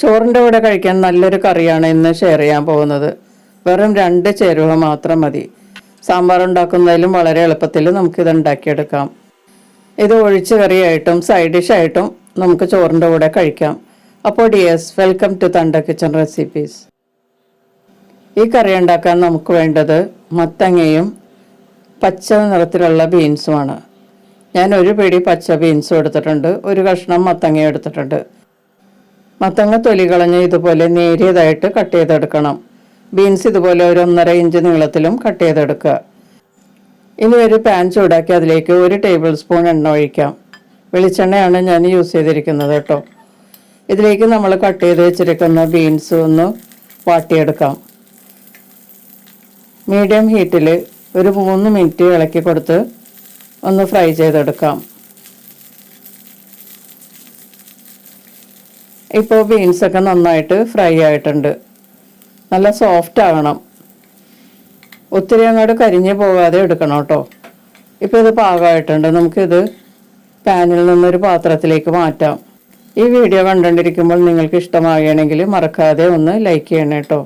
ചോറിന്റെ കൂടെ കഴിക്കാൻ നല്ലൊരു കറിയാണ് ഇന്ന് ഷെയർ ചെയ്യാൻ പോകുന്നത്. വെറും രണ്ട് ചേരുവ മാത്രം മതി. സാമ്പാർ ഉണ്ടാക്കുന്നതിലും വളരെ എളുപ്പത്തിൽ നമുക്കിത് ഉണ്ടാക്കിയെടുക്കാം. ഇത് ഒഴിച്ച് കറിയായിട്ടും സൈഡ് ഡിഷായിട്ടും നമുക്ക് ചോറിന്റെ കൂടെ കഴിക്കാം. അപ്പോൾ dears welcome to Thanda kitchen recipes ഈ കറി ഉണ്ടാക്കാൻ നമുക്ക് വേണ്ടത് മത്തങ്ങയും പച്ച നിറത്തിലുള്ള ബീൻസുമാണ് ഞാൻ ഒരു പിടി പച്ച ബീൻസും എടുത്തിട്ടുണ്ട്. ഒരു കഷ്ണം മത്തങ്ങയും എടുത്തിട്ടുണ്ട്. മത്തങ്ങ തൊലി കളഞ്ഞ് ഇതുപോലെ നേരിയതായിട്ട് കട്ട് ചെയ്തെടുക്കണം. ബീൻസ് ഇതുപോലെ ഒരു ഒന്നര ഇഞ്ച് നീളത്തിലും കട്ട് ചെയ്തെടുക്കുക. ഇനി ഒരു പാൻ ചൂടാക്കി അതിലേക്ക് ഒരു ടേബിൾ സ്പൂൺ എണ്ണ ഒഴിക്കാം. വെളിച്ചെണ്ണയാണ് ഞാൻ യൂസ് ചെയ്തിരിക്കുന്നത് കേട്ടോ. ഇതിലേക്ക് നമ്മൾ കട്ട് ചെയ്ത് വെച്ചിരിക്കുന്ന ബീൻസ് ഒന്ന് വാട്ടിയെടുക്കാം. മീഡിയം ഹീറ്റിൽ ഒരു മൂന്ന് മിനിറ്റ് ഇളക്കി കൊടുത്ത് ഒന്ന് ഫ്രൈ ചെയ്തെടുക്കാം. ഇപ്പോൾ ബീൻസൊക്കെ നന്നായിട്ട് ഫ്രൈ ആയിട്ടുണ്ട്. നല്ല സോഫ്റ്റ് ആകണം. ഒത്തിരി അങ്ങോട്ട് കരിഞ്ഞു പോകാതെ എടുക്കണം കേട്ടോ. ഇപ്പോൾ ഇത് പാകമായിട്ടുണ്ട്. നമുക്കിത് പാനിൽ നിന്നൊരു പാത്രത്തിലേക്ക് മാറ്റാം. ഈ വീഡിയോ കണ്ടുകൊണ്ടിരിക്കുമ്പോൾ നിങ്ങൾക്ക് ഇഷ്ടമാകണമെങ്കിൽ മറക്കാതെ ഒന്ന് ലൈക്ക് ചെയ്യണം കേട്ടോ.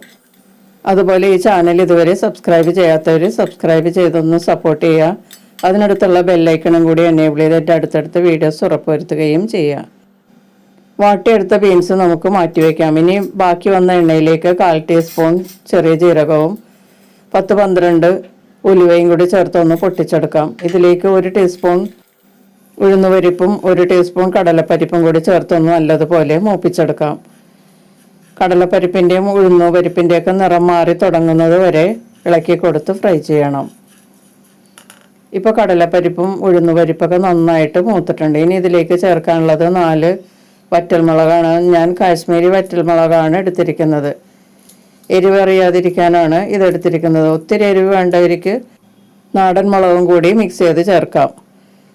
അതുപോലെ ഈ ചാനൽ ഇതുവരെ സബ്സ്ക്രൈബ് ചെയ്യാത്തവർ സബ്സ്ക്രൈബ് ചെയ്തൊന്ന് സപ്പോർട്ട് ചെയ്യുക. അതിനടുത്തുള്ള ബെല്ലൈക്കണും കൂടി എനേബിൾ ചെയ്തിട്ട് അടുത്തടുത്ത വീഡിയോസ് ഉറപ്പുവരുത്തുകയും ചെയ്യുക. വാട്ടിയെടുത്ത ബീൻസ് നമുക്ക് മാറ്റിവെക്കാം ഇനി ബാക്കി വന്ന എണ്ണയിലേക്ക് കാൽ ടീസ്പൂൺ ചെറിയ ജീരകവും പത്ത് പന്ത്രണ്ട് ഉലുവയും കൂടി ചേർത്ത് ഒന്ന് പൊട്ടിച്ചെടുക്കാം. ഇതിലേക്ക് ഒരു ടീസ്പൂൺ ഉഴുന്നുപരിപ്പും ഒരു ടീസ്പൂൺ കടലപ്പരിപ്പും കൂടി ചേർത്തൊന്ന് നല്ലതുപോലെ മൂപ്പിച്ചെടുക്കാം. കടലപ്പരിപ്പിന്റെയും ഉഴുന്നുപരിപ്പിന്റെയൊക്കെ നിറം മാറി തുടങ്ങുന്നത് വരെ ഇളക്കി കൊടുത്ത് ഫ്രൈ ചെയ്യണം. ഇപ്പോൾ കടലപ്പരിപ്പും ഉഴുന്നുപരിപ്പൊക്കെ നന്നായിട്ട് മൂത്തിട്ടുണ്ട്. ഇനി ഇതിലേക്ക് ചേർക്കാനുള്ളത് നാല് വറ്റൽമുളകാണ്. ഞാൻ കാശ്മീരി വറ്റൽമുളകാണ് എടുത്തിരിക്കുന്നത്. എരിവ് അറിയാതിരിക്കാനാണ് ഇതെടുത്തിരിക്കുന്നത് ഒത്തിരി എരിവ് വേണ്ടവർക്ക് നാടൻ മുളകും കൂടി മിക്സ് ചെയ്ത് ചേർക്കാം.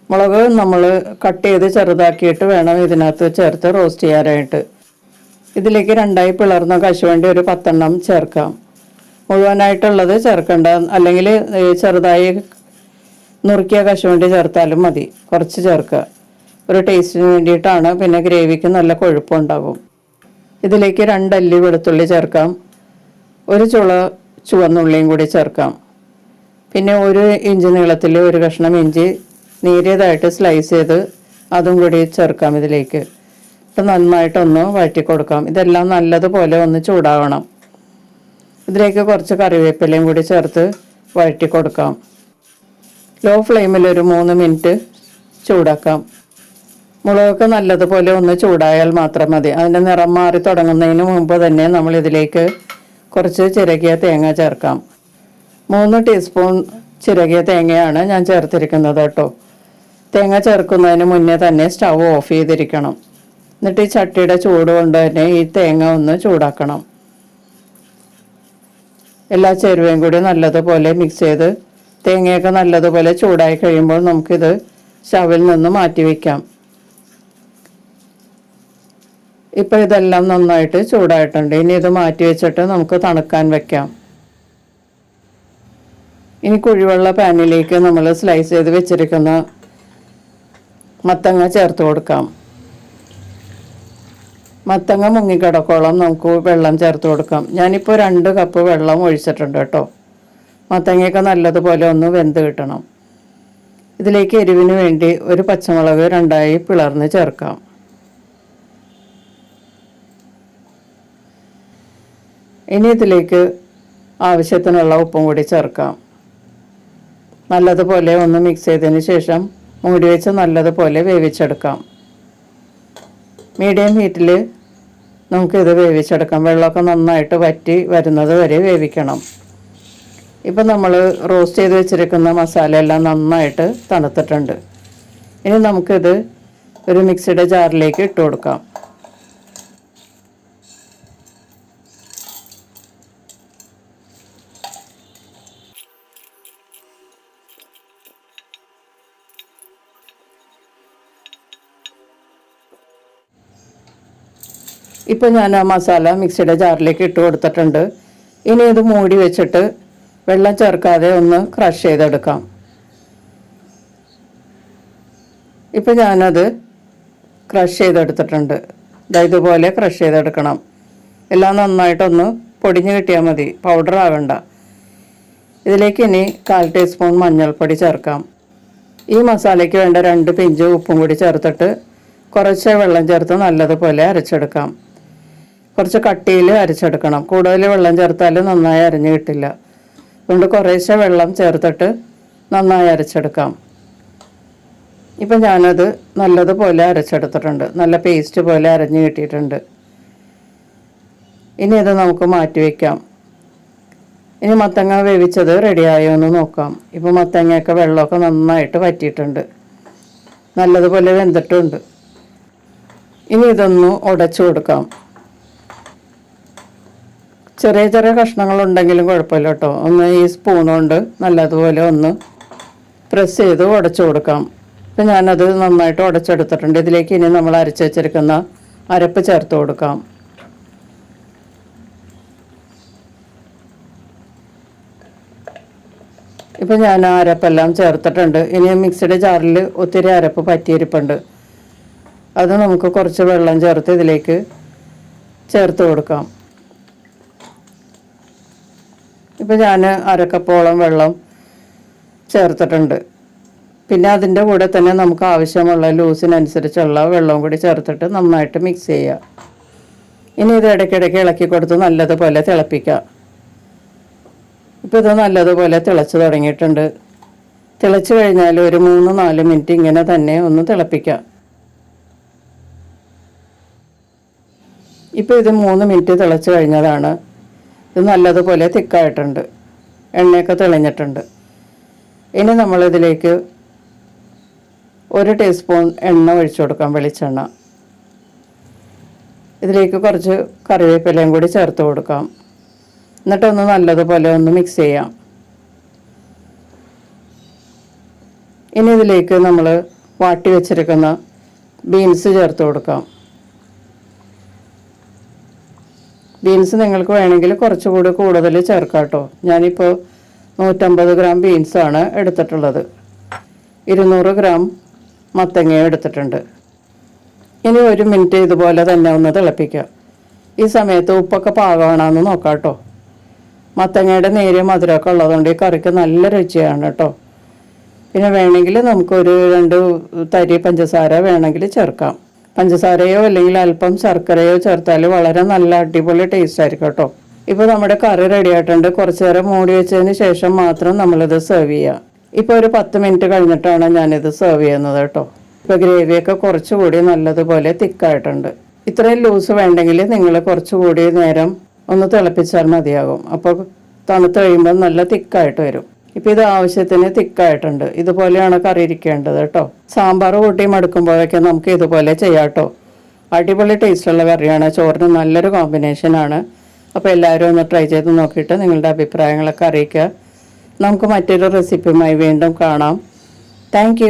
മുളക് നമ്മൾ കട്ട് ചെയ്ത് ചെറുതാക്കിയിട്ട് വേണം ഇതിനകത്ത് ചേർത്ത് റോസ്റ്റ് ചെയ്യാനായിട്ട്. ഇതിലേക്ക് രണ്ടായി പിളർന്ന കശുവണ്ടി ഒരു പത്തെണ്ണം ചേർക്കാം. മുഴുവനായിട്ടുള്ളത് ചേർക്കേണ്ട. അല്ലെങ്കിൽ ചെറുതായി നുറുക്കിയ കശുവണ്ടി ചേർത്താലും മതി. കുറച്ച് ചേർക്കുക. ഒരു ടേസ്റ്റിന് വേണ്ടിയിട്ടാണ് പിന്നെ ഗ്രേവിക്ക് നല്ല കൊഴുപ്പുണ്ടാകും ഇതിലേക്ക് രണ്ടല്ലി വെളുത്തുള്ളി ചേർക്കാം. ഒരു ചുള ചുവന്നുള്ളിയും കൂടി ചേർക്കാം. പിന്നെ ഒരു ഇഞ്ച് നീളത്തിൽ ഒരു കഷ്ണം ഇഞ്ചി നേരിയതായിട്ട് സ്ലൈസ് ചെയ്ത് അതും കൂടി ചേർക്കാം ഇതിലേക്ക്. ഇപ്പം നന്നായിട്ടൊന്ന് വഴറ്റി കൊടുക്കാം ഇതെല്ലാം നല്ലതുപോലെ ഒന്ന് ചൂടാവണം. ഇതിലേക്ക് കുറച്ച് കറിവേപ്പിലയും കൂടി ചേർത്ത് വഴറ്റി കൊടുക്കാം ലോ ഫ്ലെയിമിൽ ഒരു മൂന്ന് മിനിറ്റ് ചൂടാക്കാം. മുളകൊക്കെ നല്ലതുപോലെ ഒന്ന് ചൂടായാൽ മാത്രം മതി. അതിന്റെ നിറം മാറി തുടങ്ങുന്നതിന് മുമ്പ് തന്നെ നമ്മൾ ഇതിലേക്ക് കുറച്ച് ചിരകിയ തേങ്ങ ചേർക്കാം. മൂന്ന് ടീസ്പൂൺ ചിരകിയ തേങ്ങയാണ് ഞാൻ ചേർത്തിരിക്കുന്നത് കേട്ടോ. തേങ്ങ ചേർക്കുന്നതിന് മുന്നേ തന്നെ സ്റ്റവ് ഓഫ് ചെയ്തിരിക്കണം. എന്നിട്ട് ഈ ചട്ടിയുടെ ചൂട് കൊണ്ട് തന്നെ ഈ തേങ്ങ ഒന്ന് ചൂടാക്കണം. എല്ലാ ചേരുവയും കൂടി നല്ലതുപോലെ മിക്സ് ചെയ്ത് തേങ്ങയൊക്കെ നല്ലതുപോലെ ചൂടായി കഴിയുമ്പോൾ നമുക്കിത് സ്റ്റവിൽ നിന്ന് മാറ്റി വയ്ക്കാം. ഇപ്പോൾ ഇതെല്ലാം നന്നായിട്ട് ചൂടായിട്ടുണ്ട്. ഇനി ഇത് മാറ്റി വെച്ചിട്ട് നമുക്ക് തണുക്കാൻ വെക്കാം. ഇനി കുഴിവെള്ള പാനിലേക്ക് നമ്മൾ സ്ലൈസ് ചെയ്ത് വെച്ചിരിക്കുന്ന മത്തങ്ങ ചേർത്ത് കൊടുക്കാം. മത്തങ്ങ മുങ്ങിക്കിടക്കോളം നമുക്ക് വെള്ളം ചേർത്ത് കൊടുക്കാം. ഞാനിപ്പോൾ രണ്ട് കപ്പ് വെള്ളം ഒഴിച്ചിട്ടുണ്ട് കേട്ടോ. മത്തങ്ങയൊക്കെ നല്ലതുപോലെ ഒന്ന് വെന്ത് കിട്ടണം. ഇതിലേക്ക് എരിവിന് വേണ്ടി ഒരു പച്ചമുളക് രണ്ടായി പിളർന്ന് ചേർക്കാം. ഇനി ഇതിലേക്ക് ആവശ്യത്തിനുള്ള ഉപ്പും കൂടി ചേർക്കാം. നല്ലതുപോലെ ഒന്ന് മിക്സ് ചെയ്തതിന് ശേഷം മൂടി വെച്ച് നല്ലതുപോലെ വേവിച്ചെടുക്കാം. മീഡിയം ഹീറ്റിൽ നമുക്കിത് വേവിച്ചെടുക്കാം. വെള്ളമൊക്കെ നന്നായിട്ട് വറ്റി വരുന്നത് വരെ വേവിക്കണം. ഇപ്പം നമ്മൾ റോസ്റ്റ് ചെയ്ത് വെച്ചിരിക്കുന്ന മസാല എല്ലാം നന്നായിട്ട് തണുത്തിട്ടുണ്ട്. ഇനി നമുക്കിത് ഒരു മിക്സിയുടെ ജാറിലേക്ക് ഇട്ട് കൊടുക്കാം. ഇപ്പോൾ ഞാൻ ആ മസാല മിക്സിയുടെ ജാറിലേക്ക് ഇട്ട് കൊടുത്തിട്ടുണ്ട്. ഇനി ഇത് മൂടി വെച്ചിട്ട് വെള്ളം ചേർക്കാതെ ഒന്ന് ക്രഷ് ചെയ്തെടുക്കാം. ഇപ്പം ഞാനത് ക്രഷ് ചെയ്തെടുത്തിട്ടുണ്ട്. ദാ ഇതുപോലെ ക്രഷ് ചെയ്തെടുക്കണം. എല്ലാം നന്നായിട്ടൊന്ന് പൊടിഞ്ഞ് കിട്ടിയാൽ മതി. പൗഡർ ആവണ്ട. ഇതിലേക്ക് ഇനി കാൽ ടീസ്പൂൺ മഞ്ഞൾപ്പൊടി ചേർക്കാം. ഈ മസാലയ്ക്ക് വേണ്ട രണ്ട് പിഞ്ച് ഉപ്പും കൂടി ചേർത്തിട്ട് കുറച്ച് വെള്ളം ചേർത്ത് നല്ലതുപോലെ അരച്ചെടുക്കാം. കുറച്ച് കട്ടിയിൽ അരച്ചെടുക്കണം. കൂടുതൽ വെള്ളം ചേർത്താൽ നന്നായി അരഞ്ഞു കിട്ടില്ല. അതുകൊണ്ട് കുറേശ്ശെ വെള്ളം ചേർത്തിട്ട് നന്നായി അരച്ചെടുക്കാം. ഇപ്പം ഞാനത് നല്ലതുപോലെ അരച്ചെടുത്തിട്ടുണ്ട്. നല്ല പേസ്റ്റ് പോലെ അരഞ്ഞു കിട്ടിയിട്ടുണ്ട്. ഇനി ഇത് നമുക്ക് മാറ്റി വയ്ക്കാം ഇനി മത്തങ്ങ വേവിച്ചത് റെഡിയായോ എന്ന് നോക്കാം. ഇപ്പോൾ മത്തങ്ങയൊക്കെ വെള്ളമൊക്കെ നന്നായിട്ട് വറ്റിയിട്ടുണ്ട്. നല്ലതുപോലെ വെന്തിട്ടുണ്ട്. ഇനി ഇതൊന്ന് ഉടച്ചു കൊടുക്കാം. ചെറിയ ചെറിയ കഷ്ണങ്ങളുണ്ടെങ്കിലും കുഴപ്പമില്ല കേട്ടോ. ഒന്ന് ഈ സ്പൂൺ കൊണ്ട് നല്ലതുപോലെ ഒന്ന് പ്രസ് ചെയ്ത് ഉടച്ചു കൊടുക്കാം. ഇപ്പം ഞാനത് നന്നായിട്ട് ഉടച്ചെടുത്തിട്ടുണ്ട്. ഇതിലേക്ക് ഇനി നമ്മൾ അരച്ച് വെച്ചിരിക്കുന്ന അരപ്പ് ചേർത്ത് കൊടുക്കാം. ഇപ്പം ഞാൻ ആ അരപ്പെല്ലാം ചേർത്തിട്ടുണ്ട്. ഇനി മിക്സിയുടെ ജാറിൽ ഒത്തിരി അരപ്പ് പറ്റിയിരിപ്പുണ്ട്. അത് നമുക്ക് കുറച്ച് വെള്ളം ചേർത്ത് ഇതിലേക്ക് ചേർത്ത് കൊടുക്കാം. ഇപ്പം ഞാൻ അരക്കപ്പോളം വെള്ളം ചേർത്തിട്ടുണ്ട്. പിന്നെ അതിന്റെ കൂടെ തന്നെ നമുക്ക് ആവശ്യമുള്ള ലൂസിനനുസരിച്ചുള്ള വെള്ളവും കൂടി ചേർത്തിട്ട് നന്നായിട്ട് മിക്സ് ചെയ്യുക ഇനി ഇത് ഇടയ്ക്കിടയ്ക്ക് ഇളക്കി കൊടുത്ത് നല്ലതുപോലെ തിളപ്പിക്കുക ഇപ്പോൾ ഇത് നല്ലതുപോലെ തിളച്ച് തുടങ്ങിയിട്ടുണ്ട്. തിളച്ച് കഴിഞ്ഞാൽ ഒരു മൂന്ന് നാല് മിനിറ്റ് ഇങ്ങനെ തന്നെ ഒന്ന് തിളപ്പിക്കാം. ഇപ്പോൾ ഇത് മൂന്ന് മിനിറ്റ് തിളച്ച് കഴിഞ്ഞതാണ്. ഇത് നല്ലതുപോലെ തിക്കായിട്ടുണ്ട്. എണ്ണയൊക്കെ തെളിഞ്ഞിട്ടുണ്ട്. ഇനി നമ്മളിതിലേക്ക് ഒരു ടീസ്പൂൺ എണ്ണ ഒഴിച്ചു കൊടുക്കാം വെളിച്ചെണ്ണ. ഇതിലേക്ക് കുറച്ച് കറിവേപ്പിലയും കൂടി ചേർത്ത് കൊടുക്കാം. എന്നിട്ടൊന്ന് നല്ലതുപോലെ ഒന്ന് മിക്സ് ചെയ്യാം. ഇനി ഇതിലേക്ക് നമ്മൾ വാട്ടി വെച്ചിരിക്കുന്ന ബീൻസ് ചേർത്ത് കൊടുക്കാം. ബീൻസ് നിങ്ങൾക്ക് വേണമെങ്കിൽ കുറച്ചുകൂടി കൂടുതൽ ചേർക്കാം കേട്ടോ ഞാനിപ്പോൾ നൂറ്റമ്പത് ഗ്രാം ബീൻസാണ് എടുത്തിട്ടുള്ളത്. ഇരുന്നൂറ് ഗ്രാം മത്തങ്ങയും എടുത്തിട്ടുണ്ട്. ഇനി ഒരു മിനിറ്റ് ഇതുപോലെ തന്നെ ഒന്ന് തിളപ്പിക്കുക. ഈ സമയത്ത് ഉപ്പൊക്കെ പാകമാണെന്ന് നോക്കാം കേട്ടോ മത്തങ്ങയുടെ നേരിയ മധുരമൊക്കെ ഉള്ളതുകൊണ്ട് ഈ കറിക്ക് നല്ല രുചിയാണ് കേട്ടോ. പിന്നെ വേണമെങ്കിൽ നമുക്കൊരു രണ്ട് തരി പഞ്ചസാര വേണമെങ്കിൽ ചേർക്കാം. പഞ്ചസാരയോ അല്ലെങ്കിൽ അല്പം ശർക്കരയോ ചേർത്താൽ വളരെ നല്ല അടിപൊളി ടേസ്റ്റ് ആയിരിക്കും കേട്ടോ. ഇപ്പോൾ നമ്മുടെ കറി റെഡി ആയിട്ടുണ്ട്. കുറച്ച് നേരം മൂടി വെച്ചതിന് ശേഷം മാത്രം നമ്മളിത് സെർവ് ചെയ്യുക ഇപ്പോൾ ഒരു പത്ത് മിനിറ്റ് കഴിഞ്ഞിട്ടാണ് ഞാനിത് സെർവ് ചെയ്യുന്നത് കേട്ടോ. ഇപ്പോൾ ഗ്രേവിയൊക്കെ കുറച്ചുകൂടി നല്ലതുപോലെ തിക്കായിട്ടുണ്ട് ഇത്രയും ലൂസ് വേണ്ടെങ്കിൽ നിങ്ങൾ കുറച്ചുകൂടി നേരം ഒന്ന് തിളപ്പിച്ചാൽ മതിയാകും. അപ്പോൾ തണുത്ത് കഴിയുമ്പോൾ നല്ല തിക്കായിട്ട് വരും. ഇപ്പം ഇത് ആവശ്യത്തിന് തിക്കായിട്ടുണ്ട്. ഇതുപോലെയാണ് കറി ഇരിക്കേണ്ടത് കേട്ടോ. സാമ്പാർ കൂട്ടി മടുക്കുമ്പോഴൊക്കെ നമുക്ക് ഇതുപോലെ ചെയ്യാം കേട്ടോ അടിപൊളി ടേസ്റ്റുള്ള കറിയാണ്. ചോറിന് നല്ലൊരു കോമ്പിനേഷനാണ് അപ്പോൾ എല്ലാവരും ഒന്ന് ട്രൈ ചെയ്ത് നോക്കിയിട്ട് നിങ്ങളുടെ അഭിപ്രായങ്ങളൊക്കെ അറിയിക്കുക. നമുക്ക് മറ്റൊരു റെസിപ്പിയുമായി വീണ്ടും കാണാം. താങ്ക്